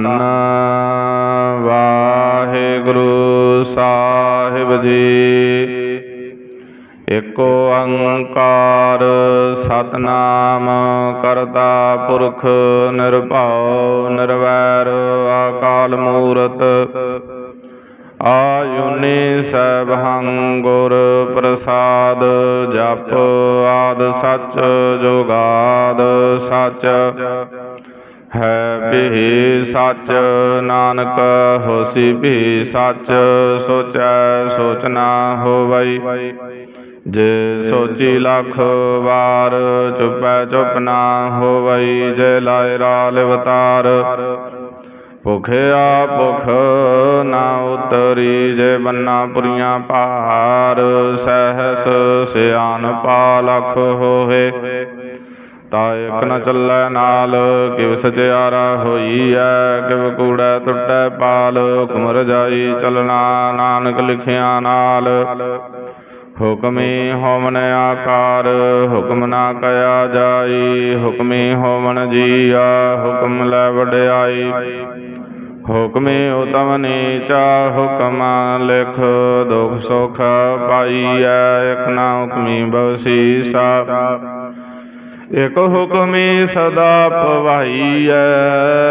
ਧੰਨ ਵਾਹਿਗੁਰੂ ਸਾਹਿਬ ਜੀ। ਇਕ ਓੰਕਾਰ ਸਤਨਾਮ ਕਰਤਾ ਪੁਰਖ ਨਿਰਭਉ ਨਿਰਵੈਰ ਅਕਾਲ ਮੂਰਤ। ਆਯੁਨੀ ਸੈਭੰ ਗੁਰ ਪ੍ਰਸਾਦ ਜਪ ਆਦ ਸੱਚ ਜੁਗਾਦ ਸੱਚ। ਹੈ ਸੱਚ ਨਾਨਕ, ਹੋਸੀ ਭੀ ਸੱਚ, ਸੋਚੈ ਸੋਚ ਨਾ ਹੋਵਈ। ਜੇ ਸੋਚੀ ਲੱਖ ਵਾਰ, ਚੁਪੈ ਚੁਪ ਨਾ ਹੋਵਈ। ਜੇ ਲਾਇ ਰਾਲ ਅਵਤਾਰ ਭੁਖਿਆ ਭੁਖ ਨਾ ਉਤਰੀ। ਜੇ ਬੰਨਾ ਪੁਰੀਆਂ ਪਾਰ ਸਹਸ ਸਿਆਨ ਪਾ ਲਖ ਹੋਏ ਤਾ ਇਕ ਨ ਚੱਲੈ ਨਾਲ, ਕਿਵ ਸਚਿਆਰਾ ਹੋਈਐ, ਕਿਵ ਕੂੜੈ ਟੁੱਟੈ ਪਾਲ ਹੁਕਮ ਰਜਾਈ ਚਲਣਾ, ਨਾਨਕ ਲਿਖਿਆ ਨਾਲ। ਹੁਕਮੀ ਹੋਵਨ ਆਕਾਰ, ਹੁਕਮ ਨਾ ਕਇਆ ਜਾਈ, ਹੁਕਮੀ ਹੋਵਨ ਜੀਆ, ਹੁਕਮ ਲੈ ਵਡਿਆਈ। ਹੁਕਮੇ ਉਤਮ ਨੀਚਾ, ਹੁਕਮ ਲਿਖ, ਦੁਖ ਸੁਖ ਪਾਈਐ, ਇਕ ਨਾ ਹੁਕਮੀ ਬਵਸੀਸਾ ਇਕ ਹੁਕਮੀ ਸਦਾ ਪਵਾਈਐ।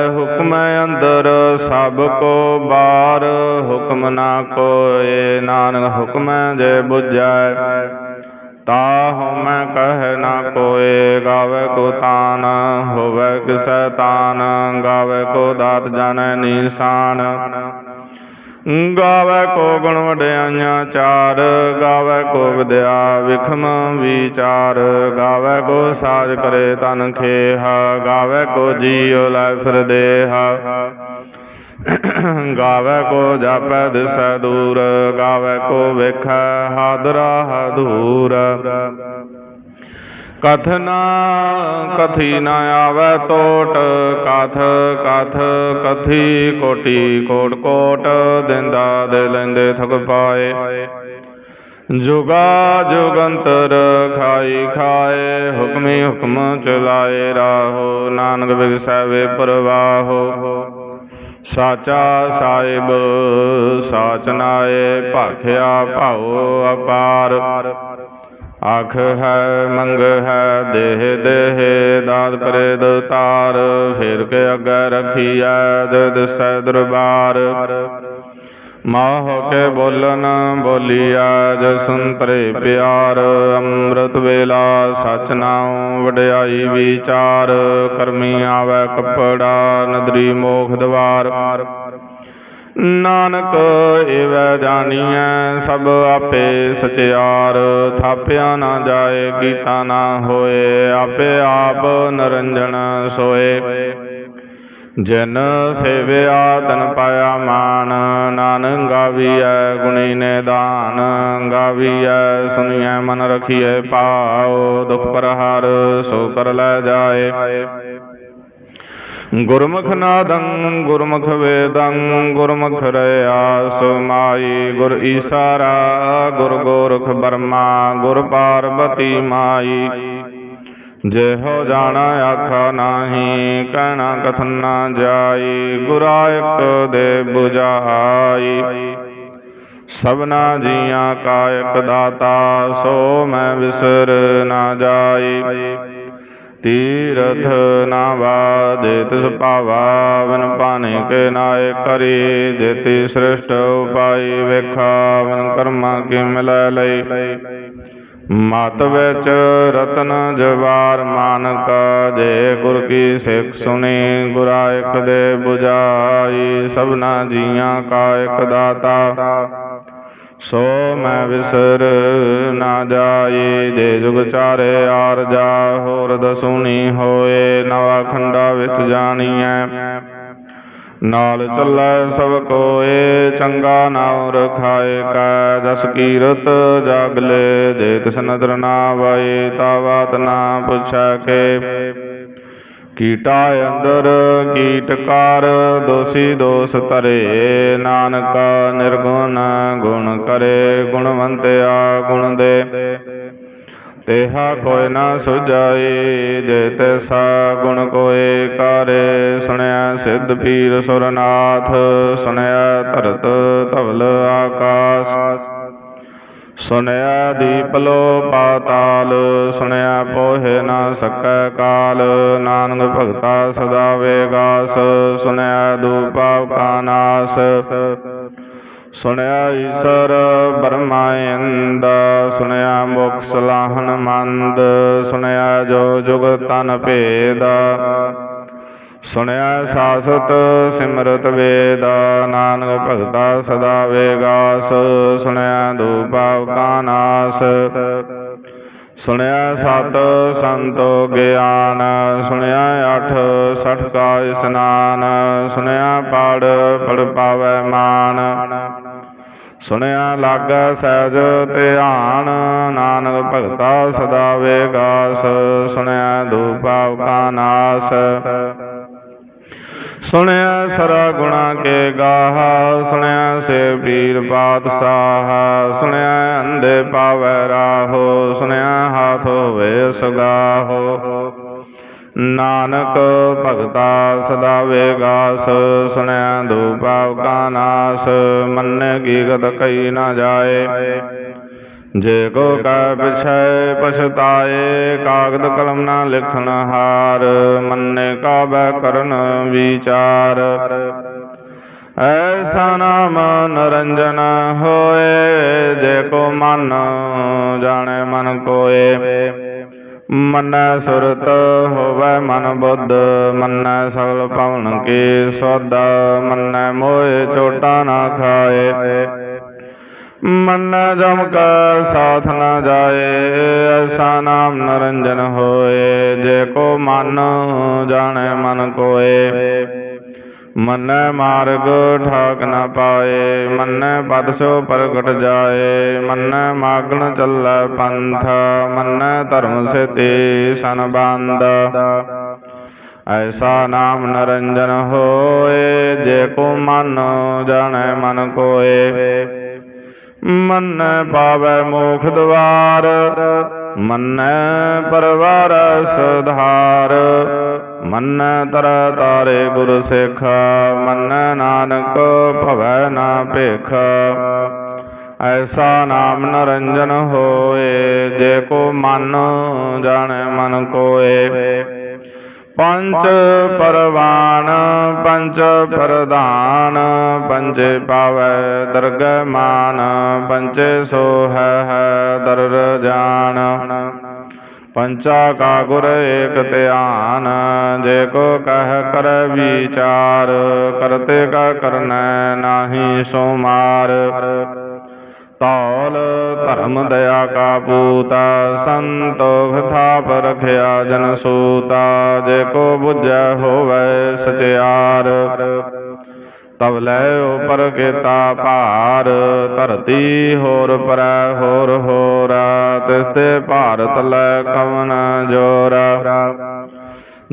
ਹੁਕਮੈ ਅੰਦਰ ਸਭ ਕੋ ਬਾਰ, ਹੁਕਮ ਨਾ ਕੋਏ ਨਾਨਕ, ਹੁਕਮ ਜੇ ਬੁਝੈ। ਤਾ ਹਉਮੈ ਕਹਿ ਨਾ ਕੋਏ, ਗਾਵੇ ਕੋ ਤਾਨ, ਹੋਵੇ ਕਿਸੈ ਤਾਨ, ਗਾਵੇ ਕੋ ਦਾਤ ਜਾਣੈ ਨੀਸਾਨ। ਗਾਵੇ ਕੋ ਗੁਣ ਵਡਿਆਈਆਂ ਚਾਰ, ਗਾਵੇ ਕੋ ਵਿਦਿਆ ਵਿਖਮ ਵਿਚਾਰ। ਗਾਵੇ ਕੋ ਸਾਜ ਕਰੇ ਤਨ ਖੇਹ, ਗਾਵੇ ਕੋ ਜੀਉ ਲੈ ਫਿਰ ਦੇਹ। ਗਾਵੇ ਕੋ ਜਾਪੈ ਦਿਸੈ ਦੂਰ, ਗਾਵੇ ਕੋ ਵੇਖੈ ਹਾਦਰਾ ਹਦੂਰ ਕਥਨਾ ਕਥੀ ਨ ਆਵੈ ਟੋਟ ਕਥ ਕਥ, ਕਥੀ ਕੋਟੀ ਕੋਟ ਕੋਟ ਦਿੰਦਾ ਦੇ ਲੈਂਦੇ ਥਕ ਪਾਏ। ਜੁਗਾ ਜੁਗੰਤਰ ਖਾਈ ਖਾਏ, ਹੁਕਮੀ ਹੁਕਮ ਚਲਾਏ ਰਾਹੋ, ਨਾਨਕ ਬਿਗਸੈ ਵੇ ਪ੍ਰਵਾਹੋ। ਸਾਚਾ ਸਾਹਿਬ, ਸਾਚ ਨਾਏ, ਭਾਖਿਆ ਭਾਉ ਅਪਾਰ। ਆਖ ਹੈ, ਮੰਗ ਹੈ, ਦੇਹ ਦੇਹ, ਦਾਤ ਕਰੇ ਦਤਾਰ ਫਿਰ ਕੇ ਅੱਗੇ ਰਖੀਐ ਦੇ ਦਿਸੈ ਦਰਬਾਰ। ਮਾਹ ਕੇ ਬੋਲਨ ਬੋਲੀਐ ਜ ਤਰੇ ਪਿਆਰ, ਅੰਮ੍ਰਿਤ ਵੇਲਾ ਸਚ ਨਾਉ ਵਡਿਆਈ ਵਿਚਾਰ, ਕਰਮੀ ਆਵੈ ਕਪੜਾ ਨਦਰੀ ਮੋਖ ਦਵਾਰ। ਨਾਨਕ ਏਵੈ ਜਾਣੀਐ, ਸਭ ਆਪੇ ਸਚਿਆਰ। ਥਾਪਿਆ ਨਾ ਜਾਏ, ਕੀਤਾ ਨਾ ਹੋਏ, ਆਪੇ ਆਪ ਨਰੰਜਨ ਸੋਏ। ਜਨ ਸੇਵਿਆ, ਤਨ ਪਾਇਆ ਮਾਨ। ਨਾਨਕ ਗਾਵੀਐ, ਗੁਣੀ ਨਿਦਾਨ ਗਾਵੀਐ ਸੁਣੀਐ ਮਨ ਰਖੀਐ ਪਾਉ ਦੁਖ ਪਰਹਾਰ, ਸੋ ਕਰ ਲੈ ਜਾਏ। ਗੁਰਮੁਖ ਨਾਦੰ ਗੁਰਮੁਖ ਵੇਦੰ, ਗੁਰਮੁਖ ਰਿਆ ਸਮਾਈ ਗੁਰ ਈਸਾਰਾ, ਗੁਰ ਗੋਰਖ ਬਰਮਾ, ਗੁਰ ਪਾਰਬਤੀ ਮਾਈ। ਜੇ ਹੋ ਜਾਣਾ ਆਖਾ ਨਾਹੀ, ਕਹਿਣਾ ਕਥਨ ਨਾ ਜਾਈ, ਗੁਰਾਇਕ ਦੇ 부ਝਾਈ ਸਭਨਾ ਜੀਆਂ ਕਾਇਕ ਦਾਤਾ, ਸੋ ਮੈਂ ਵਿਸਰ ਨਾ ਜਾਈ। ਤੀਰਥ ਨਾ ਵਾਦੇ ਤਿਸ ਭਾਵਾ ਵਿਨ ਪਾਣੇ ਕੇ ਨਾਏ ਕਰੀ ਜੇਤੀ ਸ੍ਰਿਸ਼ਟ ਉਪਾਈ ਵੇਖਾਵਨ ਕਰਮਾ ਕੀ ਮਿਲੈ ਲਈ। ਮਤ ਵਿੱਚ ਰਤਨ ਜਵਾਰ ਮਾਨਕ ਜੇ ਗੁਰ ਕੀ ਸਿੱਖ ਸੁਣੀ ਗੁਰਾ ਇਕ ਦੇ 부ਝਾਈ ਸਭਨਾ ਜੀਆਂ ਕਾ ਇਕ ਦਾਤਾ। ਸੋ ਮੈਂ ਵਿਸਰ ਨਾ ਜਾਈ ਦੇ ਜੁਗ ਚਾਰੇ ਆਰ ਜਾ ਹੋਰ ਦਸੂਨੀ ਹੋਏ, ਨਵਾ ਖੰਡਾ ਵਿੱਚ ਜਾਣੀਐ। ਨਾਲ ਚੱਲੈ ਸਭ ਕੋਏ, ਚੰਗਾ ਨਾਉ ਰਖਾਏ ਕੈ, ਜਸ ਕੀਰਤ ਜਾਗਲੇ, ਜੇ ਤਿਸ ਨਦਰ ਨਾ ਵਾਏ, ਤਾ ਬਾਤ ਨਾ ਪੁੱਛੈ ਕੇ। ਕੀਟਾ ਅੰਦਰ ਕੀਟਕਾਰ ਦੋਸੀ ਦੋਸ ਧਰੇ। ਨਾਨਕ ਨਿਰਗੁਣ ਗੁਣ ਕਰੇ, ਗੁਣਵੰਤਿਆ ਗੁਣ ਦੇ। ਤੇਹਾ ਕੋਈ ਨਾ ਸੁਜਾਈ ਜੇ ਤੈਸਾ ਗੁਣ ਕੋਏ ਕਰੇ। ਸੁਣਿਆ ਸਿੱਧ ਪੀਰ ਸੁਰਨਾਥ, ਸੁਣਿਆ ਧਰਤ ਧਵਲ ਆਕਾਸ। ਸੁਣਿਆ ਦੀਪ ਲੋ ਪਾਤਾਲ, ਸੁਣਿਆ ਪੋਹੇ ਨਾ ਸਕੈ ਕਾਲ, ਨਾਨਕ ਭਗਤਾ ਸਦਾ ਵੇਗਾਸ, ਸੁਣਿਆ ਦੂਪਾਵ ਕਾ ਨਾਸ। ਸੁਣਿਆ ਈਸ਼ਰ ਬਰਮਾਇੰਦ ਸੁਣਿਆ ਮੁਖ ਸਲਾਹਣ ਮੰਦ, ਸੁਣਿਆ ਜੋ ਜੁਗ ਤਨ ਭੇਦ। ਸੁਣਿਆ ਸਾਸਤ, ਸਿਮਰਤ ਵੇਦ, ਨਾਨਕ ਭਗਤਾ ਸਦਾ ਵੇਗਾਸ, ਸੁਣਿਆ ਦੂਪਾਵ ਕਾ ਨਾਸ। ਸੁਣਿਆ ਸਤ ਸੰਤੋ ਗਿਆਨ, ਸੁਣਿਆ ਅਠ ਸਠ ਕਾ ਇਸਨਾਨ, ਸੁਣਿਆ ਪੜ ਪੜ ਪਾਵੈ ਮਾਨ। ਸੁਣਿਆ ਲਾਗਾ ਸਹਿਜ ਧਿਆਨ ਨਾਨਕ ਭਗਤਾ ਸਦਾ ਵੇਗਾਸ, ਸੁਣਿਆ ਦੂਪਾਵ ਕਾ ਨਾਸ। ਸੁਣਿਆ ਸਰਾ ਗੁਣਾ ਕੇ ਗਾਹਾ, ਸੁਣਿਆ ਸੇ ਪੀਰ ਪਾਤਸ਼ਾਹ, ਸੁਣਿਆ ਅੰਧੇ ਪਾਵੈ ਰਾਹੋ, ਸੁਣਿਆ ਹਾਥ ਹੋਵੇ ਸਗਾਹੋ। ਨਾਨਕ ਭਗਤਾ ਸਦਾ ਵੇਗਾਸ, ਸੁਣਿਆ ਦੂਪਾਵ ਕਾ ਨਾਸ, ਮੰਨੇ ਕੀ ਗਤ ਕਈ ਨਾ ਜਾਏ। ਜੇ ਕੋ ਕੈ ਪਿਛੈ ਪਛਤਾਏ, ਕਾਗਦ ਕਲਮ ਨਾ ਲਿਖਣ ਹਾਰ, ਮੰਨੇ ਕਾਬੈ ਕਰਨ ਵਿਚਾਰ। ਐਸਾ ਨਾਮ ਨਰੰਜਨ ਹੋਏ, ਜੇ ਕੋ ਮਨ ਜਾਣੇ ਮਨ ਕੋਏ। ਮੰਨੈ ਸੁਰਤ ਹੋਵੈ ਮਨ ਬੁੱਧ, ਮੰਨੈ ਸਗਲ ਪਵਨ ਕੀ ਸੁਧ ਮੰਨੈ ਮੋਏ ਚੋਟਾ ਨਾ ਖਾਏ। ਮਨ ਜਮ ਕਾ ਸਾਥ ਨਾ ਜਾਏ, ਐਸਾ ਨਾਮ ਨਰੰਜਨ ਹੋਏ। ਜੇ ਕੋ ਮਨ ਜਾਣੇ ਮਨ ਕੋਏ। ਮੰਨੈ ਮਾਰਗ, ਠਾਕ ਨ ਪਾਏ। ਮੰਨੈ ਪਦ ਸੋ ਪ੍ਰਗਟ ਜਾਏ। ਮੰਨੈ ਮਾਗਣ ਚੱਲੈ ਪੰਥ। ਮੰਨੈ ਧਰਮ ਸੇਤੀ ਸੰਬੰਧ ਐਸਾ ਨਾਮ ਨਰੰਜਨ ਹੋਏ, ਜੇ ਕੋ ਮਨ ਜਾਣੈ ਮਨ ਕੋਏ। ਮੰਨੈ ਪਾਵੈ ਮੋਖ ਦਵਾਰ। ਮੰਨੈ ਪਰਵਾਰ ਸੁਧਾਰ ਮੰਨ ਤਰ ਤਾਰੇ ਗੁਰ ਸਿੱਖ, ਮੰਨ ਨਾਨਕ ਭਵੈ ਨਾ ਭੇਖ। ਐਸਾ ਨਾਮ ਨਰੰਜਨ ਹੋਏ, ਜੇ ਕੋ ਮਨ ਜਾਣੇ ਮਨ ਕੋਏ। ਪੰਚ ਪਰਵਾਨ ਪੰਚ ਪ੍ਰਧਾਨ ਪੰਚੇ ਪਾਵੈ ਦਰਗਹਿ ਮਾਨ ਪੰਚੇ ਸੋ ਹੈ ਦਰ ਜਾਣ ਪੰਚਾ ਕਾ ਗੁਰ ਏਕ ਧਿਆਨ, ਜੇ ਕੋ ਕਹਿ ਕਰ ਵਿਚਾਰ, ਕਰਤੇ ਕਾ ਕਰਨੈ ਨਾਹੀ ਸੋ ਮਾਰ ਤੌਲ ਧਰਮ ਦਇਆ ਕਾ ਪੂਤਾ ਸੰਤੋਖ ਥਾਪ ਰਖਿਆ ਜਨ ਸੂਤਾ, ਜੇ ਕੋ ਬੁਝੈ ਹੋਵੈ ਸਚਿਆਰ। ਤਬ ਲੈ ਉਪਰ ਕੀਤਾ ਭਾਰ, ਧਰਤੀ ਹੋਰ ਪਰੈ, ਹੋਰ ਹੋਰ ਤਿਸ ਤੇ ਭਾਰਤ ਲੈ ਕਵਨ ਜੋਰ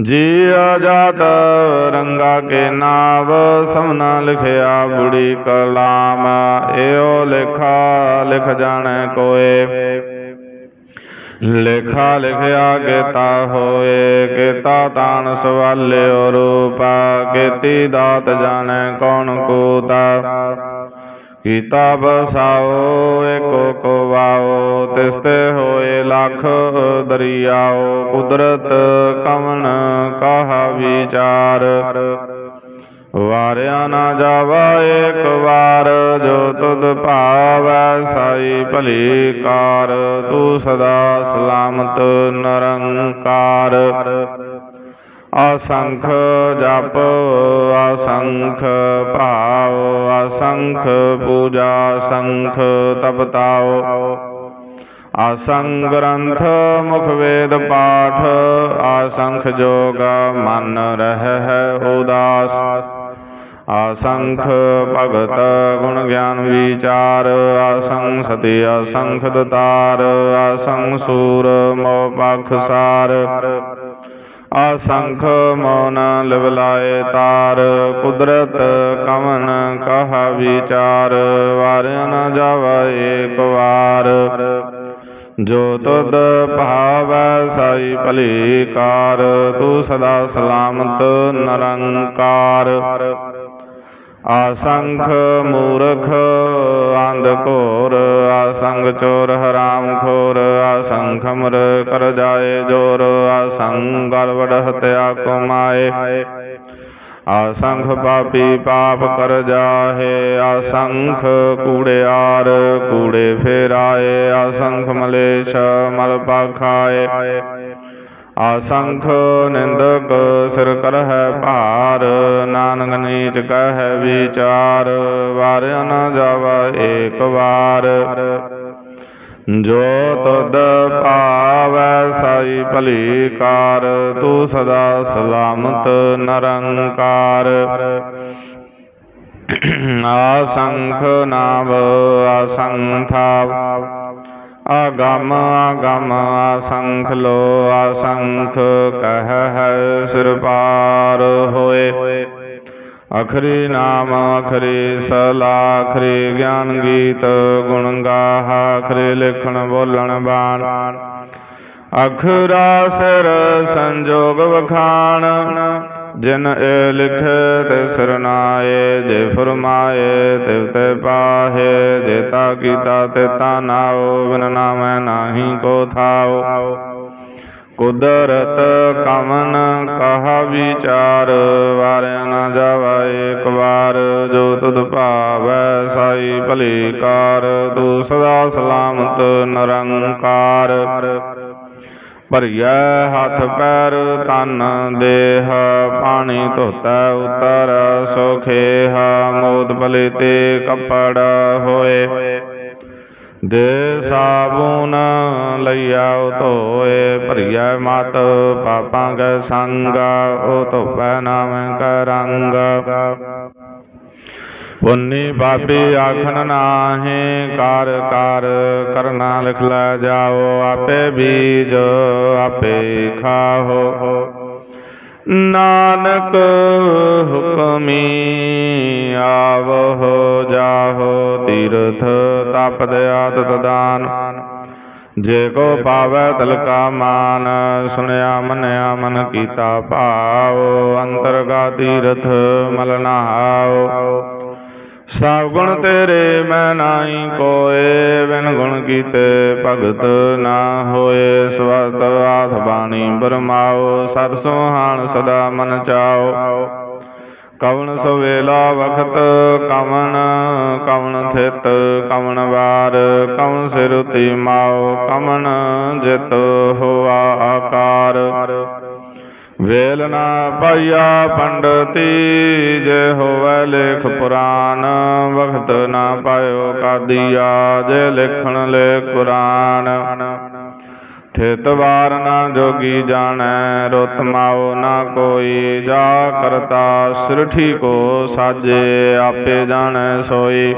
ਜੀ ਆਜਾਦ ਰੰਗਾ ਕੇ ਨਾਵ ਸਮਨਾ ਲਿਖਿਆ ਬੁੜੀ ਕਲਾਮ, ਏਓ ਲਿਖਾ ਲਿਖ ਜਾਣੈ ਕੋਏ। ਲੇਖਾ ਲਿਖਿਆ ਕੀਤਾ ਹੋਏ, ਕੀਤਾ ਤਾਨ ਸਵਾਲਿਓ ਰੂਪਾ ਕੀਤੀ ਦਾਤ ਜਾਣੈ ਕੌਣ ਕੂਤਾ। ਕੀਤਾ ਬਸਾਓ ਏਕੋ ਕੋ ਵਾਓ ਹੋਏ ਲੱਖ ਦਰਿਆਓ, ਕੁਦਰਤ ਕਵਨ ਕਹਾ ਵਿਚਾਰ। ਵਾਰਿਆ ਨਾ ਜਾਵਾ ਏਕ ਵਾਰ, ਜੋ ਤੁਧ ਭਾਵੈ ਸਾਈ ਭਲੀ ਕਾਰ, ਤੂੰ ਸਦਾ ਸਲਾਮਤ ਨਰੰਕਾਰ। ਅਸੰਖ ਜਪ, ਅਸੰਖ ਭਾਵ, ਅਸੰਖ ਪੂਜਾ ਸੰਖ ਤਪਤਾਓ। ਆਸੰਗ ਗ੍ਰੰਥ, ਮੁਖ ਵੇਦ ਪਾਠ ਆਸੰਖ ਜੋਗ ਮਨ ਰਹਿ ਹੈ ਉਦਾਸ। ਆਸੰਖ ਭਗਤ ਗੁਣ ਗਿਆਨ ਵਿਚਾਰ ਆਸੰਗ ਸਤੀ, ਆਸੰਖ ਦਤਾਰ ਆਸੰਗ ਸੂਰ ਮੋ ਪਖ ਸਾਰ। ਆਸੰਖ ਮੌਨ ਲਿਵਲਾਏ ਤਾਰ, ਕੁਦਰਤ ਕਵਨ ਕਹਾ ਵਿਚਾਰ ਵਾਰ ਨ ਜਾਵਾ ਏਕ ਵਾਰ। ਜੋ ਤੁਧ ਭਾਵੈ ਸਾਈ ਭਲੀ ਕਾਰ, ਤੂੰ ਸਦਾ ਸਲਾਮਤ ਨਿਰੰਕਾਰ। ਆਸੰਖ ਮੂਰਖ, ਅੰਧ ਘੋਰ, ਆਸੰਗ ਚੋਰ, ਹਰਾਮ ਖੋਰ, ਆਸੰਖ ਅਮਰ ਕਰ ਜਾਏ ਜੋਰ, ਆਸੰਗ ਗਲਵੜ ਵਡ ਹਤਿਆ ਕਮਾਏ ਆਸੰਖ ਪਾਪੀ ਪਾਪ ਕਰ ਜਾਹੇ, ਆਸੰਖ ਕੂੜਿਆਰ ਕੂੜੇ ਫੇਰਾਏ, ਆਸੰਖ ਮਲੇਸ਼ ਮਲ ਪਾਖਾਏ ਆਸੰਖ ਨਿੰਦਕ ਸਿਰ ਕਰਹਿ ਭਾਰ, ਨਾਨਕ ਨੀਚ ਕਹਿ ਵਿਚਾਰ, ਵਾਰਿਆ ਨ ਜਾਵਾ ਏਕ ਵਾਰ। ਜੋ ਤੁਧ ਭਾਵੈ ਸਾਈ ਭਲੀ ਕਾਰ ਤੂੰ ਸਦਾ ਸਲਾਮਤ ਨਿਰੰਕਾਰ। ਆਸੰਖ ਨਾਮ ਆਸੰਥਾ ਆਗਮ ਆਗਮ, ਆਸੰਖ ਲੋ ਅਸ਼ੰਖ ਕਹਿ ਹੈ ਸਿਰ ਪਾਰ ਹੋਏ। ਅਖਰੀ ਨਾਮ, ਅਖਰੀ ਸਲਾ, ਅਖਰੀ ਗਿਆਨ ਗੀਤ ਗੁਣ ਗਾਹ, ਅਖਰੀ ਲਿਖਣ, ਬੋਲਣ, ਬਾਣ। ਅਖਰਾ ਸਿਰ ਸੰਜੋਗ ਵਖਾਣ ਜਿਨ ਏ ਲਿਖੇ ਤੇ ਸਰਨਾਏ ਜੇ ਫਰਮਾਏ ਤਿਵ ਤੇ ਪਾਹੇ, ਜੇ ਤਾ ਕੀਤਾ ਤੇ ਤਾ ਨਾਉ, ਬਿਨ ਨਾਮੈ ਨਾਹੀ ਕੋ ਥਾਉ। ਕੁਦਰਤ ਕਮਨ ਕਹਾ ਵਿਚਾਰ, ਵਾਰਿਆ ਨਾ ਜਾਵਾ ਏਕ ਵਾਰ, ਜੋ ਤੁਧ ਭਾਵੈ ਸਾਈ ਭਲੀ ਕਾਰ ਤੂੰ ਸਦਾ ਸਲਾਮਤ ਨਿਰੰਕਾਰ। ਭਰੀਐ ਹੱਥ ਪੈਰ ਤਨ ਦੇਹ, ਪਾਣੀ ਧੋਤੈ ਉਤਰ ਸੋਖੇਹ ਮੋਦ ਭਲੇ ਤੇ ਕੱਪੜ ਹੋਏ। ਦੇ ਸਾਬੂਨ ਲਈਆ ਧੋਏ ਭਰਿਆ ਮਤ ਪਾਪਾਂ ਕੈ ਸੰਗ, ਉਹ ਧੋਪੈ ਨਾਮ ਕੈ ਰੰਗ। ਪੁੰਨੀ ਪਾਪੀ ਆਖਣ ਨਾਹੀ, ਕਾਰ ਕਾਰ ਕਰਨਾ ਲਿਖ ਲੈ ਜਾਓ, ਆਪੇ ਬੀਜ ਆਪੇ ਖਾਹੋ ਨਾਨਕ ਹੁਕਮੀ ਆਵਹੁ ਜਾਹੋ, ਤੀਰਥ ਤਪਦ ਆਦਤ ਦਾਨ ਜੇ ਕੋ ਪਾਵੈ ਤਲਕਾ ਮਾਨ, ਸੁਣਿਆ ਮੰਨਿਆ ਮਨ ਕੀਤਾ ਭਾਵ, ਅੰਤਰਗਾ ਤੀਰਥ ਮਲ ਨਹਾਉ ਸਭ ਗੁਣ ਤੇਰੇ ਮੈਂ ਨਾਹੀ ਕੋਏ, ਬਿਨ ਗੁਣ ਕੀਤੇ ਭਗਤ ਨਾ ਹੋਏ। ਸਵਤ ਆਥ ਬਾਣੀ ਬਰਮਾਓ ਸਤ ਸੁਹਾਣ ਸਦਾ ਮਨ ਚਾਓ। ਕਵਣ ਸਵੇਲਾ ਵਖਤ, ਕਵਣ ਕਵਣ ਥਿਤ, ਕਵਣ ਵਾਰ, ਕਵਣ ਸਿਰ ਉਤੀ ਮਾਓ, ਕਵਣ ਜਿਤ ਹੋਆ ਆਕਾਰ। ਵੇਲ ਨਾ ਪਾਈਆ ਪੰਡਤੀ, ਜੇ ਹੋਵੇ ਲੇਖ ਪੁਰਾਨ ਵਖਤ ਨਾ ਪਾਇਓ ਕਾਦੀਆ, ਜੇ ਲਿਖਣ ਲੈ ਕੁਰਾਨ। ਥਿਤ ਵਾਰ ਨਾ ਜੋਗੀ ਜਾਣੈ, ਰੁਤ ਮਾਓ ਨਾ ਕੋਈ, ਜਾ ਕਰਤਾ ਸ੍ਰਿਠੀ ਕੋ ਸਾਜੇ, ਆਪੇ ਜਾਣੈ ਸੋਈ।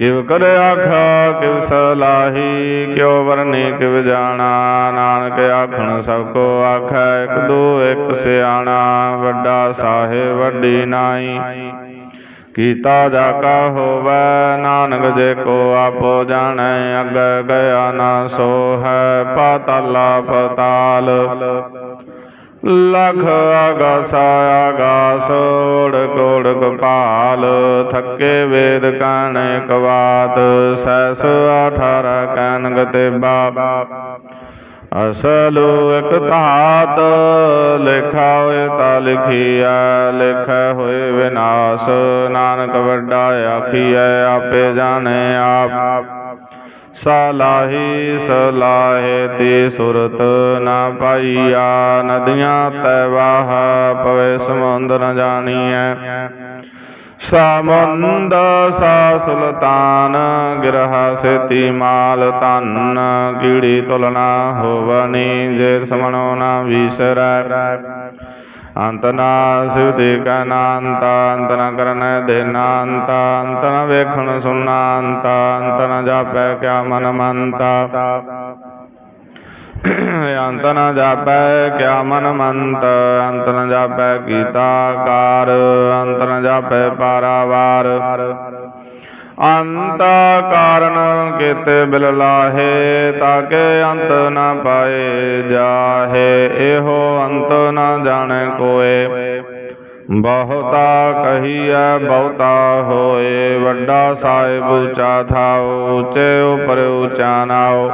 ਕਿਵ ਕਰ ਆਖਾ ਕਿਵ ਸਲਾਹੀ, ਕਿਉ ਵਰਨੇ, ਕਿਵ ਜਾਣਾ। ਨਾਨਕ ਆਖਣ ਸਭ ਕੋ ਆਖੈ, ਇਕ ਦੋ, ਇਕ ਸਿਆਣਾ, ਵੱਡਾ ਸਾਹਿਬ, ਵੱਡੀ ਨਾਈ। ਕੀਤਾ ਜਾ ਕਾ ਹੋਵੈ, ਨਾਨਕ ਜੇ ਕੋ ਆਪੋ ਜਾਣੈ, ਅਗੈ ਗਿਆ ਨਾ ਸੋ ਹੈ ਪਾਤਾਲਾ ਪਤਾਲ। ਲਖ ਆਗਾਸ ਆਗਾਸ ਓੜ ਕੋੜ ਕਪਾਲ ਥੱਕੇ ਵੇਦ ਕਾਨ ਕਵਾਤ ਸੈਸ 18 ਕਨ ਗਤੇ ਬਾਪ। ਅਸਲੁ ਇਕ ਧਾਤ, ਲਿਖਾ ਹੋਏ ਤਾ ਲਿਖੀਐ, ਲਿਖੈ ਹੋਏ ਵਿਨਾਸ਼। ਨਾਨਕ ਵੱਡਾ ਆਖੀਐ, ਆਪੇ ਜਾਣੇ ਆਪ। ਸਲਾਹੀ ਸਲਾਹੇ ਤੇ ਸੁਰਤ ਨਾ ਪਾਈਆ। ਨਦੀਆਂ ਤੈ ਵਾਹ ਪਵੇ ਸਮੁੰਦ ਨ ਜਾਣੀਐ। ਸਮੁੰਦ ਸਾ ਸੁਲਤਾਨ ਗਿਰਹਾ ਸੇਤੀ ਮਾਲ ਤਨ ਕੀੜੀ ਤੁਲਨਾ ਹੋਵਨੀ, ਜੇ ਸਮਣੋ ਨਾ ਵਿਸਰੈ। ਅੰਤ ਨਾ ਸਿਵਤੇ ਕਾ ਨਾਂਤ ਅੰਤ ਨ ਕਰਨ ਦੇਨਾ ਅੰਤ ਅੰਤ ਨ ਵੇਖਣ ਸੁਨਾ ਅੰਤ ਅੰਤ ਨ ਜਾਪੈ ਕਿਆ ਮਨ ਮੰਤਾ ਅੰਤ ਨ ਜਾਪੈ ਕਿਆ ਮਨ ਮੰਤ ਅੰਤ ਨ ਜਾਪੈ ਕੀਤਾ ਕਾਰ ਅੰਤ ਨ ਜਾਪੈ ਪਾਰਾਵਾਰ। ਅੰਤ ਕਾਰਨ ਕਿਤੇ ਬਿਲ ਲਾਹੇ, ਤਾਕੇ ਅੰਤ ਨ ਪਾਏ ਜਾਹੇ, ਇਹੋ ਅੰਤ ਨ ਜਾਣੇ ਕੋਏ। ਬਹੁਤਾ ਕਹੀਐ, ਬਹੁਤਾ ਹੋਏ, ਵੱਡਾ ਸਾਹਿਬ ਉੱਚਾ ਥਾਉ, ਉੱਚੇ ਉਪਰ ਉਚਾ ਨਾਉ।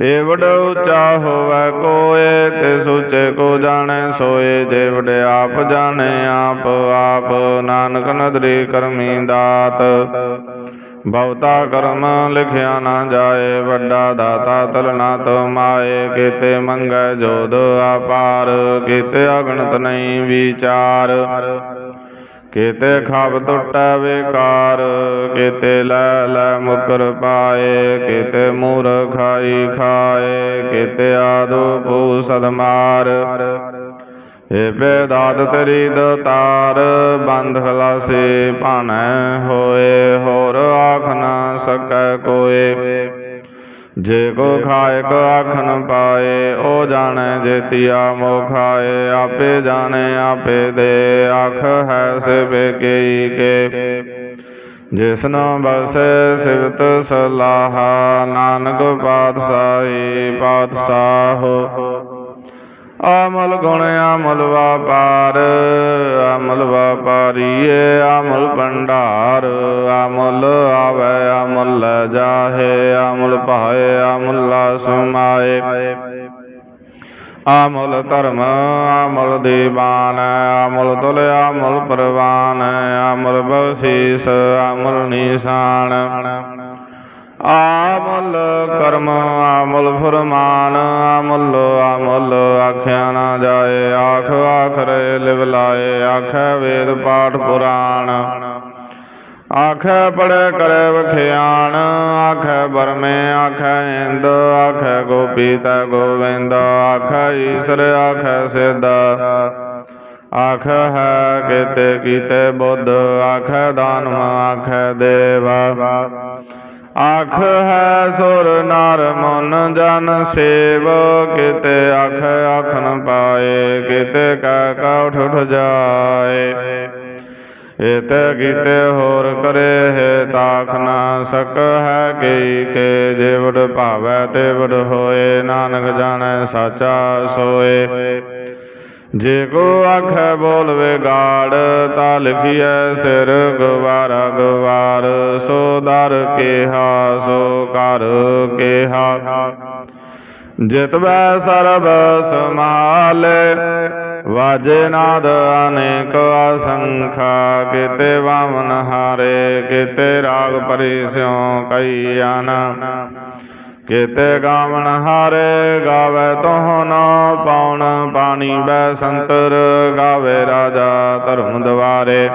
ਏ ਵਡ ਉੱਚਾ ਹੋਵੇ ਕੋਏ, ਤੇ ਸੁਚੇ ਕੋ ਜਾਣੈ, ਸੋਏ ਜੇ ਆਪ ਜਾਣੈ, ਆਪ ਆਪ ਨਾਨਕ ਨਦਰੀ ਕਰਮੀ ਦਾਤ। ਬਹੁਤਾ ਕਰਮ ਲਿਖਿਆ ਨਾ ਜਾਏ, ਵੱਡਾ ਦਾਤਾ ਤਲਨਾ ਮਾਏ। ਕੀਤੇ ਮੰਗੈ ਜੋਦ ਆਪਾਰ, ਕੀਤੇ ਅਗਣਤ ਨਹੀਂ ਵਿਚਾਰ। ਕੀਤੇ ਖਾਬ ਟੁੱਟੈ ਵਿਕਾਰ, ਕੀਤੇ ਲੈ ਲੈ ਮੁਕਰ ਪਾਏ, ਕੀਤੇ ਮੂਰ ਖਾਈ ਖਾਏ, ਕਿਤੇ ਆਦੁ ਭੂ ਸਦਮਾਰ ਏ ਬੇਦਾਤ ਤੇਰੀ ਦਤਾਰ ਬੰਧ ਖਲਾਸੇ ਭਾਣੈ ਹੋਏ, ਹੋਰ ਆਖ ਨਾ ਸਕੈ ਕੋਏ ਜੇ ਕੋ ਖਾਇਕ ਆਖਣ ਪਾਏ ਉਹ ਜਾਣੈ ਜੇਤੀਆ ਮੋ ਖਾਏ ਆਪੇ ਜਾਣੈ ਆਪੇ ਦੇ। ਆਖ ਹੈ ਸਿਵੇ ਕੇਈ ਕੇ ਜਿਸਨੋ ਬਸੈ ਸਿਵਤ ਸਲਾਹਾ ਨਾਨਕ ਪਾਤਸ਼ਾਹੀ ਪਾਤਸ਼ਾਹ ਆਮਲ ਗੁਣ ਆਮਲ ਵਾਪਾਰ ਆਮਲ ਵਾਪਾਰੀਏ ਆਮਲ ਭੰਡਾਰ ਆਮਲ ਆਵੇ ਆਮਲ ਜਾਹੇ ਆਮਲ ਭਾਏ ਆਮਲ ਸਮਾਏ। ਆਮਲ ਧਰਮ ਆਮਲ ਦੀਵਾਨ ਆਮਲ ਤੁਲ ਆਮਲ ਪ੍ਰਵਾਨ ਆਮਲ ਬਖਸ਼ੀਸ ਆਮਲ ਨਿਸ਼ਾਨ। ਆਮਲ ਕਰਮ, ਆਮਲ ਫਰਮਾਨ, ਆਮਲ ਆਮਲ ਆਖਿਆ ਨਾ ਜਾਏ, ਆਖ ਆਖਰੇ ਲਿਵ ਲਾਏ, ਆਖੈ ਵੇਦ ਪਾਠ ਪੁਰਾਣ। ਆਖੈ ਪੜੈ ਕਰੈ ਵਖਿਆਣ, ਆਖੈ ਬਰਮੇ ਆਖੈ ਇੰਦ, ਆਖੈ ਗੋਪੀ ਤੈ ਗੋਵਿੰਦ, ਆਖੈ ਈਸ਼ਰ, ਆਖੈ ਸਿੱਧ। ਆਖ ਹੈ ਕਿਤੇ ਕੀਤੇ ਬੁੱਧ, ਆਖੈ ਦਾਨਮ ਆਖੈ ਦੇਵ। ਆਖ ਹੈ ਸੁਰ ਨਰ ਮਨ ਜਨ ਸੇਵ ਕਿਤੇ ਆਖ ਆਖਣ ਪਾਏ, ਕਿਤੇ ਕਾ ਕਾ ਉਠ ਉਠ ਜਾਏ। ਇਤ ਕਿਤੇ ਹੋਰ ਕਰੇ, ਹੈ ਤਾਖ ਨਾ ਸਕ ਹੈ ਕੀ ਕੇ ਜਿਵੜ ਭਾਵੈ ਤੇ ਵਡ ਹੋਏ, ਨਾਨਕ ਜਾਣੈ ਸਾਚਾ ਸੋਏ। ਜੇ ਕੋ ਆਖੈ ਬੋਲ ਵਿਗਾੜ, ਤਾ ਲਿਖੀਐ ਸਿਰ ਗਵਾਰਾ ਗਵਾਰ। ਸੋ ਦਰ ਕੇਹਾ, ਸੋ ਕਰ ਕੇਹਾ। ਜਿਤਵੈ ਸਰਬ ਸਮਾਲੇ ਵਾਜੇ ਨਾਦ ਅਨੇਕ ਅਸੰਖਾ। ਕਿਤੇ ਵਾਮਨ ਹਾਰੇ, ਕਿਤੇ ਰਾਗ ਪਰਿ ਸਿਉ ਕਈ ਆਨਾ ਕੀਤੇ ਗਾਵਣ ਹਾਰੇ ਗਾਵੇ ਤੋਹ ਨਾ ਪਾਉਣ ਪਾਣੀ ਬੈ ਸੰਤਰ, ਗਾਵੇ ਰਾਜਾ ਧਰਮ ਦਵਾਰੇ।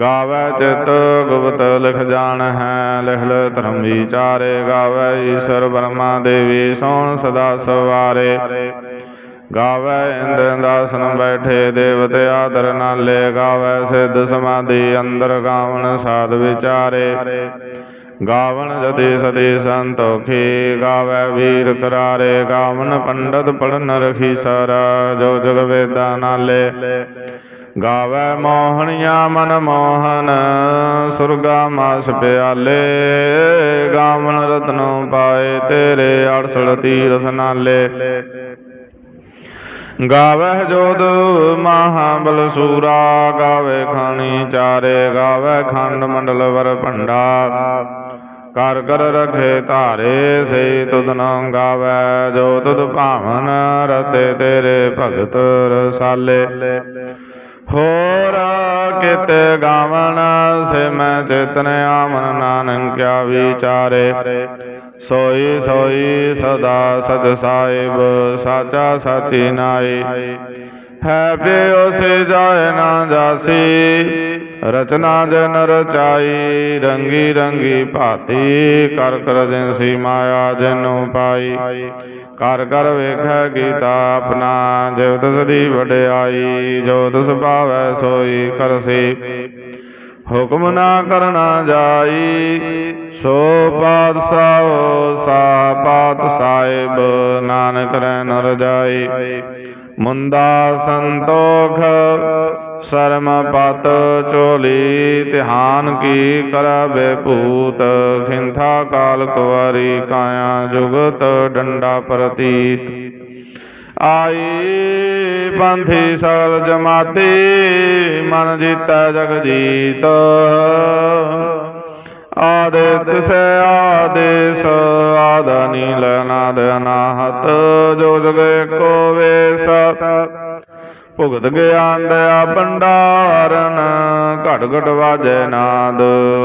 ਗਾਵੇ ਚਿਤ ਗੁਪਤ ਲਿਖ ਜਾਣ ਹੈ, ਲਿਖ ਲ ਧਰਮ ਵਿਚਾਰੇ। ਗਾਵੇ ਈਸ਼ਰ ਬ੍ਰਹਮਾ ਦੇਵੀ ਸੋਣ ਸਦਾ ਸਵਾਰੇ। ਗਾਵੇ ਇੰਦ ਦਾਸਨ ਬੈਠੇ ਦੇਵਤੇ ਆਦਰ ਨਾਲੇ। ਗਾਵੇ ਸਿੱਧ ਸਮਾਧੀ ਅੰਦਰ ਗਾਵਣ ਸਾਧ ਵਿਚਾਰੇ। ਗਾਵਣ ਜਦੇ ਸਦੇ ਸੰਤੋਖੀ ਗਾਵੇ ਵੀਰ ਕਰਾਰੇ, ਗਾਵਨ ਪੰਡਤ ਪੜਨ ਰਖੀ ਸਾਰਾ, ਜੋ ਜਗ ਵੇਦਾ ਨਾਲੇ। ਗਾਵੇ ਮੋਹਣੀਆ ਮਨ ਮੋਹਨ, ਸੁਰਗਾ ਮਾਸ ਪਿਆਲੇ। ਗਾਵਨ ਰਤਨੋ ਪਾਏ ਤੇਰੇ 68 ਤੀਰਥ ਨਾਲੇ। ਗਾਵਹਿ ਜੋਦ ਮਹਾਬਲ ਸੂਰਾ, ਗਾਵੇ ਖਾਣੀ ਚਾਰੇ, ਗਾਵੇ ਖੰਡ ਮੰਡਲ ਵਰ ਭੰਡਾ। ਕਰ ਕਰ ਰਖੇ ਧਾਰੇ ਸੇ ਤੁਧ ਨਾਮ ਗਾਵੇ, ਜੋ ਤੁਧ ਭਾਵਨ ਰਤੇ ਤੇਰੇ ਭਗਤ ਰਸਾਲੇ। ਹੋਰ ਕਿਤੇ ਗਾਵਨ ਸੇ ਮੈਂ ਚੇਤਨ ਆਮਨ ਨਾਨਕ ਕਿਆ ਵਿਚਾਰੇ। ਸੋਈ ਸੋਈ ਸਦਾ ਸਚ ਸਾਹਿਬ, ਸਾਚਾ ਸਾਚੀ ਨਾਈ। ਹੈ ਪਿਓ ਸੇ ਜਾਏ ਨਾ ਜਾਸੀ ਰਚਨਾ ਜਨ ਰਚਾਈ ਰੰਗੀ ਰੰਗੀ ਭਾਤੀ, ਕਰ ਕਰ ਜਿਨਸੀ ਮਾਇਆ ਜਨੂ ਪਾਈ ਕਰ ਕਰ ਵੇਖੈ ਗੀਤਾ ਆਪਣਾ ਜਿਵ ਤਿਸ ਦੀ ਵਡਿਆਈ, ਜੋ ਤਿਸ ਭਾਵੈ ਸੋਈ ਕਰਸੀ। ਹੁਕਮ ਨਾ ਕਰਨਾ ਜਾਈ, ਸੋ ਪਾਤਸ਼ਾਹ ਸਾ ਪਾਤ ਸਾਹਿਬ, ਨਾਨਕ ਰਹਿ ਨਰ ਜਾਈ। ਮੁੰਦਾ ਸੰਤੋਖ ਸਰਮ ਪਤ ਚੋਲੀ ਤਿਹਾਨ ਕੀ ਕਰਬੇ ਭੂਤ। ਖਿੰਥਾ ਕਾਲ ਕੁਵਾਰੀ ਕਾਇਆ ਜੁਗਤ ਡੰਡਾ ਪ੍ਰਤੀਤ। ਆਈ ਪੰਥੀ ਸਗਲ ਜਮਾਤੀ, ਮਨ ਜੀਤੈ ਜਗ ਜੀਤ ਆਦਿਤ ਸੇ ਆਦੇਸ ਆਦਨੀ ਨੀਲ ਨਾਦ ਅਨਾਹਤ ਜੋ ਜਗੇ ਕੋ ਵੇਸ ਭੁਗਤ ਗਿਆਨ ਦਇਆ ਭੰਡਾਰਨ ਘਟ ਘਟ ਵਾਜੈ ਨਾਦ,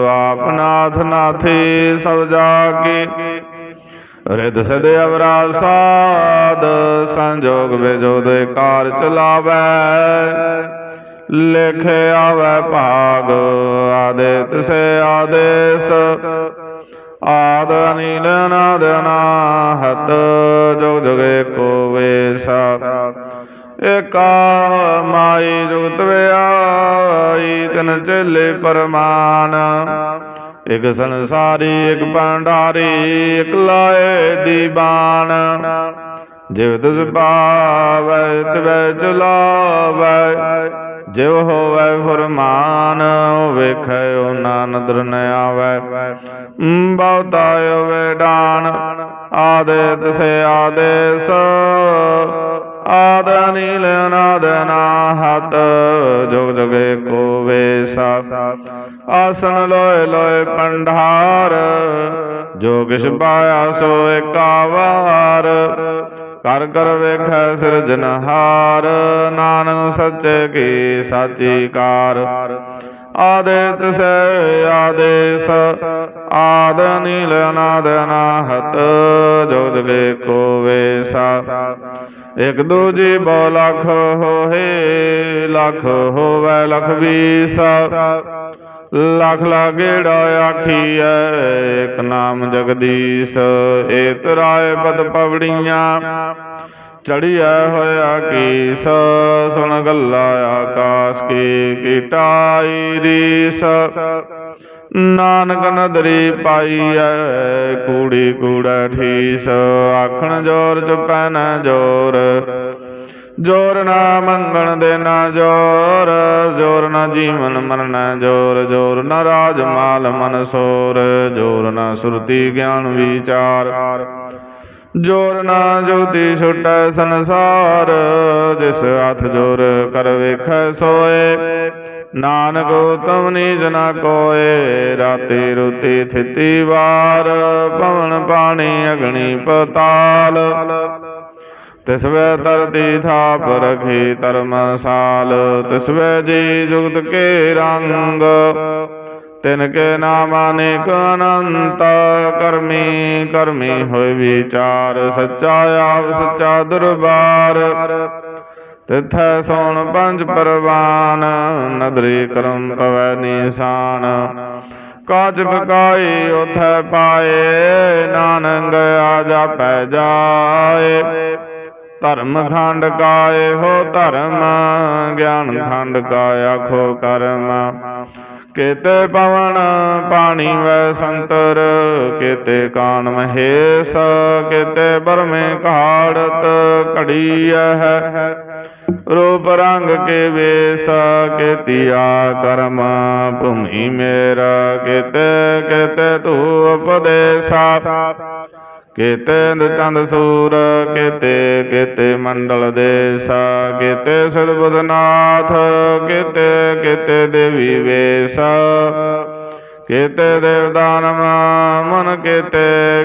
ਆਪ ਨਾਥ ਨਾਥੀ ਸਭ ਜਾ ਕੀ ਰਿਦ ਸਦ ਅਵਰਾ ਸਾਧ, ਸੰਜੋਗ ਵਿਜੋਦ ਕਾਰ ਚਲਾਵੈ ਲਿਖ ਆਵੈ ਭਾਗ, ਆਦਿਤ ਸੇ ਆਦੇਸ। ਆਦ ਅਨੀਲ ਨਾਦ ਅਨਾਹਤ ਜੁਗ ਜੁਗੇ ਕੋ ਵੇਸਾ। ਏਕਾ ਮਾਈ ਜੁਗਤ ਵਿਆਈ, ਤਨ ਚੇਲੇ ਪਰਮਾਨ। ਇਕ ਸੰਸਾਰੀ, ਇਕ ਭੰਡਾਰੀ, ਇਕ ਲਾਏ ਦੀਵਾਨ ਜਿਵ ਤਿਸ ਪਾਵੈ, ਤਿਵੈ ਚਲਾਵੈ ਜਿਵ ਹੋਵੈ ਫਰਮਾਨ ਵੇਖੈ ਓ ਨਦਰ ਨ ਆਵੈ। ਬਹੁਤਾ ਹੋਵੇ ਡਾਨ, ਆਦਿਤ ਸੇ ਆਦੇਸ ਆਦ ਨੀਲ ਨਾਦ ਨਾਹਤ, ਜੁਗ ਜੁਗੇ ਕੋ ਵੇਸਾ ਆਸਨ ਲੋਏ ਲੋਏ ਪੰਡਾਰ, ਜੋ ਕਿਛ ਪਾਇਆ ਸੋ ਏਕਾਵਾਰ ਕਰ ਕਰ ਵੇਖੈ ਸਿਰਜਨਹਾਰ ਨਾਨਕ ਸੱਚੇ ਕੀ ਸਾਚੀ ਕਾਰ। ਆਦਿਤ ਸੇ ਆਦੇਸ, ਆਦ ਨੀਲ ਅਨਾਦ ਅਨਾਹਤ ਜੋ ਜਗੇ ਵੇਸਾ ਇਕ ਦੂਜੀ ਬਹੁ ਲਖ ਹੋਏ ਲਖ ਹੋਵੇ ਲਖ ਵੀਸਾ। ਲਖ ਲਾਗੇੜਾ ਆਖੀਐ, ਇਕ ਨਾਮ ਜਗਦੀਸ਼। ਏ ਤਰਾਏ ਪਦ ਪਵੜੀਆਂ, ਚੜੀਐ ਹੋਇਆ ਕੀਸ ਸੁਣ ਗੱਲਾ ਆਕਾਸ਼ ਕੀ ਕੀਟਾਈ ਰੀਸ। ਨਾਨਕ ਨਦਰੀ ਪਾਈਐ ਕੂੜੀ ਕੂੜਾ ਠੀਸ, ਆਖਣ ਜੋਰ ਚੁਪੈ ਨ ਜੋਰ। ਜੋਰ ਨਾ ਮੰਗਣ ਦੇ ਨਾ ਜੋਰ ਜੋਰ ਨਾ ਜੀਵਨ ਮਰਨ ਜੋਰ। ਜੋਰ ਨਾ ਰਾਜ ਮਾਲ ਮਨ ਸੋਰ, ਜੋਰ ਨਾ ਸੁਰਤੀ ਗਿਆਨ ਵਿਚਾਰ। ਜੋਰ ਨਾ ਜੋਤੀ ਛੁਟੈ ਸੰਸਾਰ, ਜਿਸ ਹੱਥ ਜੋਰ ਕਰ ਵੇਖੈ ਸੋਏ। ਨਾਨਕ ਉਤਮ ਨੀਜ ਨਾ ਕੋਏ, ਰਾਤੀ ਰੁਤੀ ਥਿਤੀ ਵਾਰ, ਪਵਨ ਪਾਣੀ ਅਗਣੀ ਪਤਾਲ। ਤਿਸ ਵੇ ਤਰਤੀ ਥਾਪ ਰਖੀ ਧਰਮਸਾਲ ਤਿਸ ਵੇ ਜੀ ਜੁਗਤ ਕੇ ਰੰਗ। ਤਿਨ ਕੇ ਨਾਮ ਅਨੇਕ ਅਨੰਤ, ਕਰਮੀ ਕਰਮੀ ਹੋਇ ਵਿਚਾਰ, ਸੱਚਾ ਆਪ, ਸੱਚਾ ਦਰਬਾਰ। ਤਿਥੈ ਸੋਣ ਪੰਜ ਪਰਵਾਨ, ਨਦਰੀ ਕਰਮ ਪਵੈ ਨਿਸ਼ਾਨ। ਕਾਜ ਕਕਾਈ ਉਥੈ ਪਾਏ ਨਾਨਕ ਆ ਜਾਪੈ ਜਾਏ। ਧਰਮ ਖੰਡ ਕਾਏ ਹੋ ਧਰਮ, ਗਿਆਨ ਖੰਡ ਕਾ ਆਖੋ ਕਰਮ। ਕੇਤੇ ਪਵਨ ਪਾਣੀ ਵੈ ਸੰਤਰ, ਕੇਤੇ ਕਾਨ ਮਹੇਸ਼, ਕੇਤੇ ਬਰਮੇ ਘਾੜਤ ਘੜੀ ਹੈ। ਰੂਪ ਰੰਗ ਕੇ ਵੇਸ ਕੇਤੀਆ ਕਰਮ, ਭੂਮੀ ਮੇਰਾ ਕੇਤੇ ਕੇਤੇ ਤੂ ਉਪਦੇਸਾ। ਕਿਤੇ ਚੰਦ ਸੂਰ, ਕੇਤੇ, ਕਿਤੇ ਮੰਡਲ ਦੇਸਾ, ਕੇਤੇ ਸਦਬੁਦਨਾਥ ਕੇਤੇ, ਕਿਤੇ ਦੇਵੀ ਵੇਸਾ। ਕੇਤੇ ਦੇਵਦਾਨਮ ਮਨ ਕੇਤੇ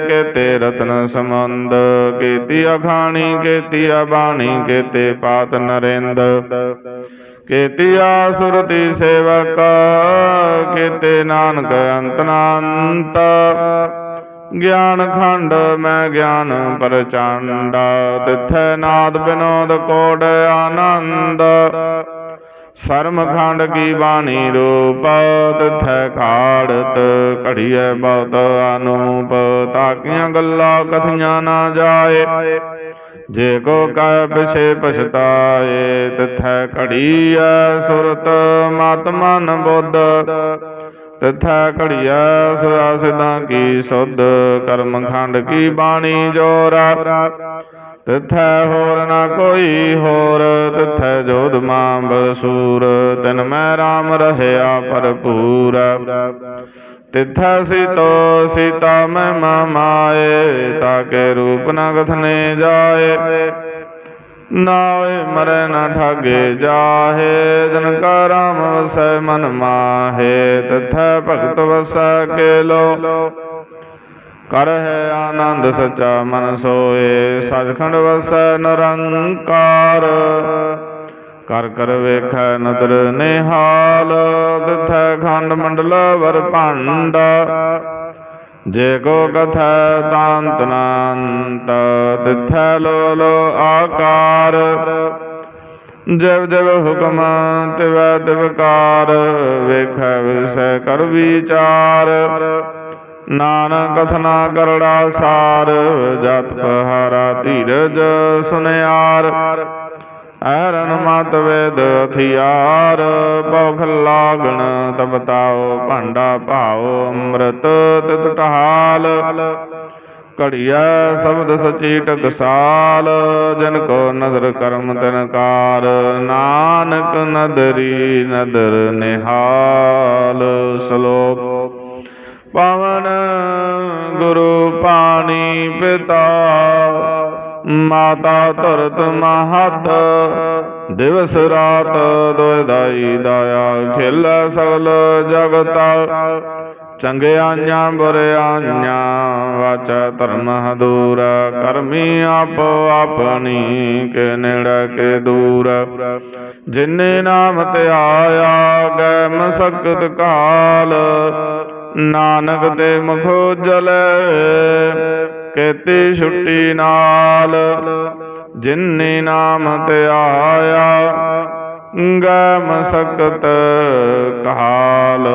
ਕੇਤੇ ਰਤਨ ਸਮੰਦ ਕੇਤੀ ਅਖਾਣੀ, ਕੇਤੀ ਬਾਣੀ ਕੇਤੇ ਪਾਤ ਨਰਿੰਦ। ਕੇਤੀਆ ਸੁਰਤੀ ਸੇਵਕ, ਕੇਤੇ ਨਾਨਕ ਅੰਤਨਾੰਤ ਗਿਆਨ ਖੰਡ ਮੈਂ ਗਿਆਨ ਪ੍ਰਚੰਡ, ਤਿਥੈ ਨਾਦ ਬਿਨੋਦ ਕੋਟ ਆਨੰਦ। ਸਰਮਖੰਡ ਕੀ ਬਾਣੀ ਰੂਪ, ਤਿਥੈ ਖਾੜਤ, ਘੜੀਐ ਬਹੁਤ ਅਨੂਪ, ਤਾਕੀਆਂ ਗੱਲਾਂ ਕਥੀਆਂ ਨਾ ਜਾਏ। ਜੇ ਕੋ ਕੈ ਪਿਛੇ ਪਛਤਾਏ, ਤਿਥੈ ਘੜੀਐ ਸੁਰਤ, ਮਤ ਮਨ ਬੁੱਧ। ਤਿਥੈ ਘੜੀਐ ਸੁਰਾ ਸਿਧਾਂ ਕੀ ਸੁਧ, ਕਰਮ ਖੰਡ ਕੀ ਬਾਣੀ ਜੋਰਾ। ਤਿਥੈ ਹੋਰ ਨਾ ਕੋਈ ਹੋਰ ਜੋਧ ਮਾਂ ਬਸੂਰ ਤਿਨ ਮੈਂ RAM ਰਹਿਆ ਭਰਪੂਰ। ਤਿਥੈ ਸੀਤੋ ਸੀਤਾ ਮੈਂ ਮਾਏ ਤਾਕੇ ਰੂਪ ਨ ਗਥਨੇ ਜਾਏ। ਨਾਏ ਮਰੈ ਨ ਠਾਗੇ ਜਾਹੇ, ਜਨ ਕਾ ਰਾਮ ਵਸੈ ਮਨ ਮਾਹੇ, ਤਥੈ ਭਗਤ ਵਸੈ ਕੇ ਲੋ ਕਰ ਹੈ ਆਨੰਦ ਸਚਾ ਮਨ ਸੋਏ, ਸਚਖੰਡ ਵਸੈ ਨਿਰੰਕਾਰ। ਕਰ ਕਰ ਵੇਖੈ ਨਦਰ ਨਿਹਾਲ ਤਿਥੈ ਖੰਡ ਮੰਡਲ ਵਰ ਭੰਡ। ਜੇ ਕੋ ਕਥੈ ਤਾਂਤ ਨੰਤ, ਤਿਥੈ ਲੋ ਲੋ ਆਕਾਰ। ਜਬ ਜਬ ਹੁਕਮ ਤਿਵੈ ਤਿਵਕਾਰ ਵੇਖੈ ਵਿਸੈ ਕਰ ਵਿਚਾਰ। ਨਾਨਕ ਕਥਨਾ ਕਰੜਾ ਸਾਰ, ਜਤ ਪਹਾਰਾ ਧੀਰਜ ਸੁਨਿਆਰ। ਐਰਨ ਮਤ ਵੇਦ ਹਥਿਆਰ ਬੌਖ ਲਾਗਣ ਤਬਤਾਓ ਭਾਂਡਾ ਭਾਓ ਅੰਮ੍ਰਿਤ ਤਿਤ ਟਹਾਲ। ਘੜੀਐ ਸ਼ਬਦ ਸਚੀ ਟਕਸਾਲ, ਜਨ ਕੋ ਨਦਰ ਕਰਮ ਤਨਕਾਰ ਨਾਨਕ ਨਦਰੀ ਨਦਰ ਨਿਹਾਲ। ਸ਼ਲੋਕ, ਪਵਨ ਗੁਰੂ ਪਾਣੀ ਪਿਤਾ ਮਾਤਾ ਧਰਤ ਮਹਤ, ਦਿਵਸ ਰਾਤ ਦੋਇ ਦਾਇਆ, ਖੇਲ ਸਗਲ ਜਗਤ ਚੰਗੇ ਆਈਆਂ ਬੁਰੇ ਆਈਆਂ ਵਾਚਾ ਧਰਮ ਹਦੂਰ ਕਰਮੀ ਆਪੋ ਆਪਣੀ ਕੇ ਨੇੜੇ ਕੇ ਦੂਰ। ਜਿਨੇ ਨਾਮ ਤੇ ਆਇਆ ਗੈ ਮਸਕਤ ਕਾਲ, ਨਾਨਕ ਦੇ ਮੁਖ ਜਲੇ ਕੇਤੀ ਛੁੱਟੀ ਨਾਲ, ਜਿਨੇ ਨਾਮ ਤੇ ਆਇਆ ਗੈ ਮਸਕਤ ਕਾਲ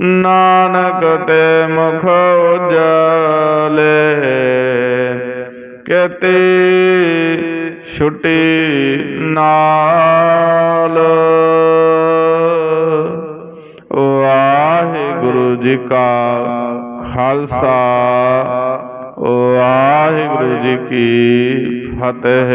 ਨਾਨਕ ਤੇ ਮੁਖ ਉਜਲੇ, ਕੇਤੀ ਛੁੱਟੀ ਨਾਲ। ਵਾਹਿਗੁਰੂ ਜੀ ਕਾ ਖਾਲਸਾ। ਵਾਹਿਗੁਰੂ ਜੀ ਕੀ ਫਤਿਹ।